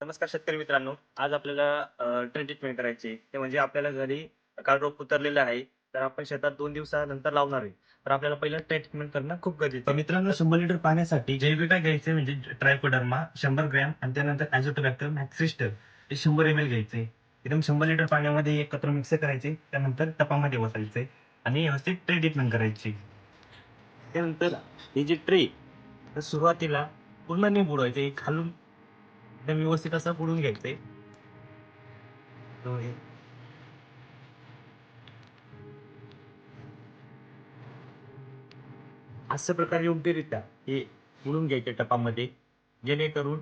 नमस्कार शेतकरी मित्रांनो आज आपल्याला ट्रेन ट्रीटमेंट करायची. ते म्हणजे आपल्याला घरी रोप उतरलेलं आहे तर आपण शेतात दोन दिवसानंतर लावणार आहे तर आपल्याला पहिलं ट्रेन ट्रीटमेंट करणं खूप गरजेचं. मित्रांनो शंभर लिटर पाण्यासाठी जैविका घ्यायचे म्हणजे ट्रायकोडर्मा शंभर ग्रॅम आणि त्यानंतर ॲझोटोबॅक्टर मॅक्सिस्टर हे शंभर एम एल घ्यायचे एकदम शंभर लिटर पाण्यामध्ये एकत्र मिक्स करायचे त्यानंतर टपामध्ये बसायचे आणि व्यवस्थित ट्रे ट्रीटमेंट करायची त्यानंतर ही जी ट्रे सुरुवातीला पूर्ण नाही बुडवायचे खालून एकदम व्यवस्थित असं बुडून घ्यायचंय. तो असं प्रकारे योग्यरित्या हे बुडून घ्यायचे टपामध्ये जेणेकरून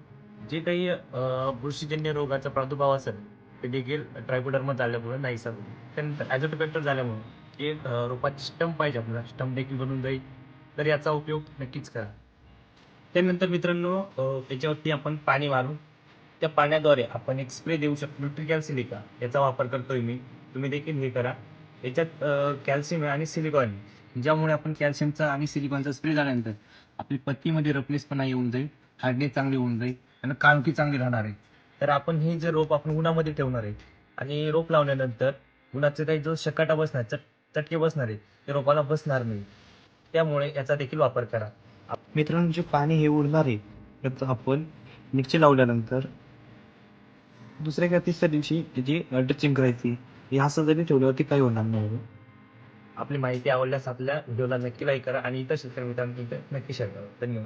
जे काही अं, बुरशीजन्य रोगाचा प्रादुर्भाव असेल ते देखील ट्रायकोडर्मा झाल्यामुळे नाही सर. त्यानंतर ॲझोटोबॅक्टर झाल्यामुळे जे रोपाची स्टंप पाहिजे आपल्याला. स्टंप देखील बनून जाईल. तर याचा उपयोग नक्कीच करा. त्यानंतर मित्रांनो त्याच्यावरती आपण पाणी मारून त्या पाण्याद्वारे आपण एक स्प्रे देऊ शकतो. न्यूट्रिकॅल सिलिका याचा वापर करतोय मी. तुम्ही देखील हे करा. याच्यात कॅल्शियम आहे आणि सिलिकॉन आहे ज्यामुळे आपण कॅल्शियमचा आणि सिलिकॉनचा स्प्रे झाल्यानंतर आपली पत्तीमध्ये रफनेसपणा येऊन जाईल हार्डनेस चांगली होऊन जाईल आणि कानकी चांगली राहणार आहे. तर आपण हे जे रोप आपण उन्हामध्ये ठेवणार आहे आणि रोप लावल्यानंतर उन्हाचे काही जो शकाटा बसणार चट चटके बसणार आहे ते रोपाला बसणार नाही. त्यामुळे याचा देखील वापर करा. मित्रांनो जे पाणी हे उरणार आहे त्याचं आपण मिक्सर लावल्यानंतर दुसऱ्या किंवा तिसऱ्या दिवशी त्याची टचिंग करायची. हे असं जरी ठेवल्यावरती काही होणार नाही. आपली माहिती आवडल्यास आपल्या व्हिडिओला नक्की लाईक करा आणि इतर शेतकरी मित्रांपर्यंत नक्की शेअर करा. धन्यवाद.